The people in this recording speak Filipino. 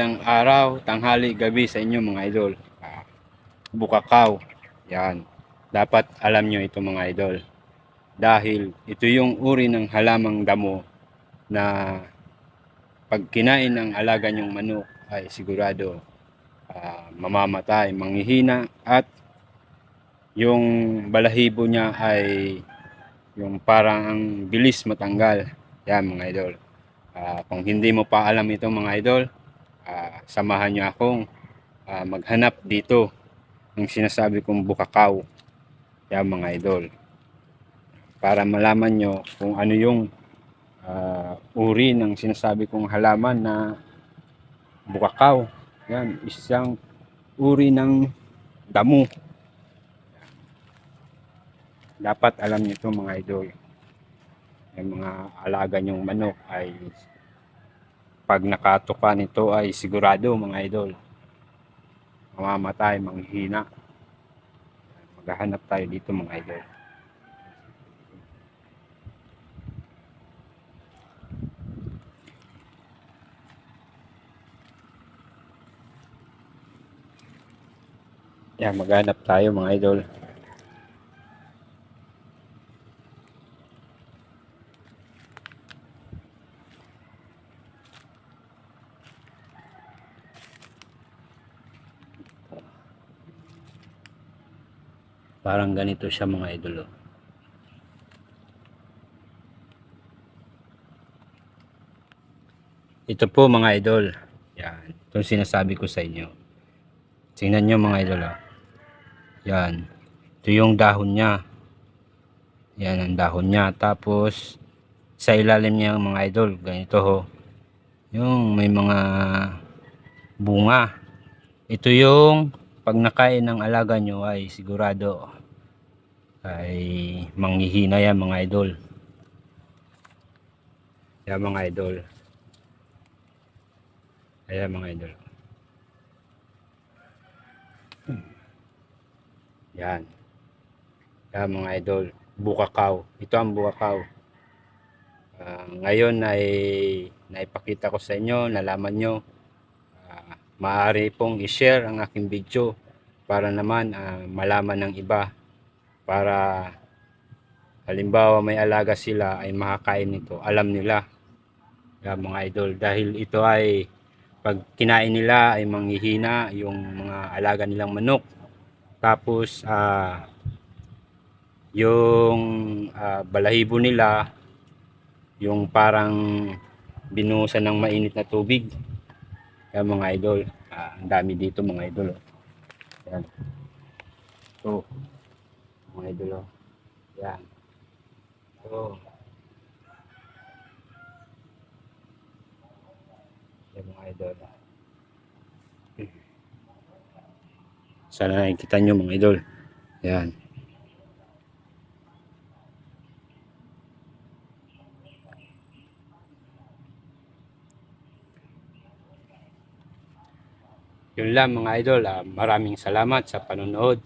magandang araw, tanghali, gabi sa inyo mga idol. Ah, bukakaw. Yan. Dapat alam nyo ito mga idol. Dahil ito yung uri ng halamang damo na pag kinain ng alaga nyong manok ay sigurado ah, mamamatay, manghihina at yung balahibo niya ay yung parang ang bilis matanggal. Yan mga idol. Ah, kung hindi mo pa alam ito mga idol, ah, samahan nyo akong ah, maghanap dito ng sinasabi kong bukakaw. Yan mga idol. Para malaman nyo kung ano yung ah, uri ng sinasabi kong halaman na bukakaw. Yan, isang uri ng damo. Dapat alam nyo ito mga idol yung mga alaga nyong manok ay pag nakatuka nito ay sigurado mga idol. Mamamatay, manghihina. Maghahanap tayo dito mga idol. Yan maghanap tayo mga idol Parang ganito siya mga idol. oh. Ito po mga idol. Yan. Itong sinasabi ko sa inyo. Tingnan nyo mga idol. oh. Yan. Ito yung dahon niya. Yan ang dahon niya. Tapos sa ilalim niya mga idol. Ganito ho. Yung may mga bunga. Ito yung pag nakain ng alaga nyo ay sigurado ay manghihina yan mga idol. Yan mga idol. Ayan mga idol. Yan. Yan mga idol. Bukakaw. Ito ang bukakaw. Ah, ngayon ay naipakita ko sa inyo, nalaman nyo. Maaari pong i-share ang aking video para naman ah, malaman ng iba. Para halimbawa may alaga sila ay makakain nito. Alam nila yan mga idol. Dahil ito ay pag kinain nila ay manghihina yung mga alaga nilang manok. Tapos ah yung ah, balahibo nila yung parang binuhusan ng mainit na tubig yan mga idol. Ah, ang dami dito mga idol. Oh. Yan. So, mga idol. Oh. Yan. So, yan mga idol. Sana nakikita nyo mga idol. Yan. Yun lang mga idol. Ah, maraming salamat sa panonood.